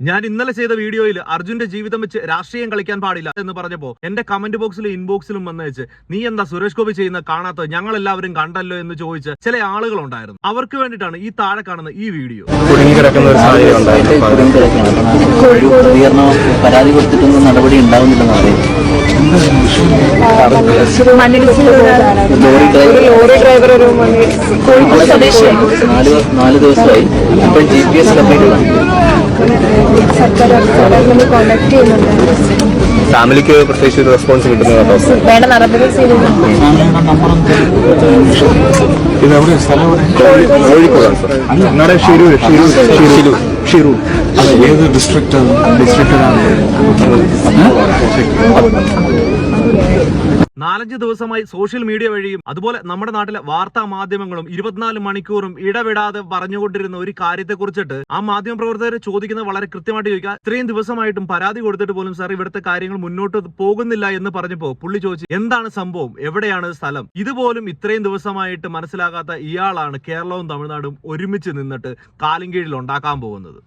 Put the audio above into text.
ഞാൻ ഇന്നലെ ചെയ്ത വീഡിയോയിൽ അർജുന്റെ ജീവിതം വെച്ച് രാഷ്ട്രീയം കളിക്കാൻ പാടില്ല എന്ന് പറഞ്ഞപ്പോ എന്റെ കമന്റ് ബോക്സിലും ഇൻബോക്സിലും വന്ന് വെച്ച് നീ എന്താ സുരേഷ് ഗോപി ചെയ്യുന്ന കാണാത്ത ഞങ്ങൾ എല്ലാവരും കണ്ടല്ലോ എന്ന് ചോദിച്ച് ചില ആളുകൾ ഉണ്ടായിരുന്നു. അവർക്ക് വേണ്ടിയിട്ടാണ് ഈ താഴെ കാണുന്ന ഈ വീഡിയോ. പരാതി കൊടുത്തിട്ടൊന്നും നടപടി ലോറി ഡ്രൈവർ ലോറി ഡ്രൈവർ ഒരു മണി കോഴിക്കോട് സ്വദേശിയാണ് നാല് വ- നാല് ദിവസമായി. ഇപ്പോൾ ജി പി എസ് സർക്കാർ നമ്മൾ കോണ്ടാക്ട് ചെയ്യുന്നുണ്ട് ഫാമിലിക്ക് പ്രത്യേകിച്ച് ഒരു റെസ്പോൺസ് സ്ഥലം കോഴിക്കോടാണ് ഷിരൂർ ഷിരൂർ ഷിരൂർ ഷിരൂർ അതെ ഏത് ഡിസ്ട്രിക്റ്റ് ഡിസ്ട്രിക്റ്റിലാണ് നാലഞ്ച് ദിവസമായി സോഷ്യൽ മീഡിയ വഴിയും അതുപോലെ നമ്മുടെ നാട്ടിലെ വാർത്താ മാധ്യമങ്ങളും ഇരുപത്തിനാല് മണിക്കൂറും ഇടവിടാതെ പറഞ്ഞുകൊണ്ടിരുന്ന ഒരു കാര്യത്തെ കുറിച്ചിട്ട് ആ മാധ്യമ പ്രവർത്തകർ ചോദിക്കുന്നത് വളരെ കൃത്യമായിട്ട് ചോദിക്കുക. ഇത്രയും ദിവസമായിട്ടും പരാതി കൊടുത്തിട്ട് പോലും സാർ ഇവിടുത്തെ കാര്യങ്ങൾ മുന്നോട്ട് പോകുന്നില്ല എന്ന് പറഞ്ഞപ്പോ പുള്ളി ചോദിച്ചു എന്താണ് സംഭവം? എവിടെയാണ് സ്ഥലം? ഇതുപോലും ഇത്രയും ദിവസമായിട്ട് മനസ്സിലാകാത്ത ഇയാളാണ് കേരളവും തമിഴ്നാടും ഒരുമിച്ച് നിന്നിട്ട് കാലിൻ കീഴിൽ ഉണ്ടാക്കാൻ പോകുന്നത്.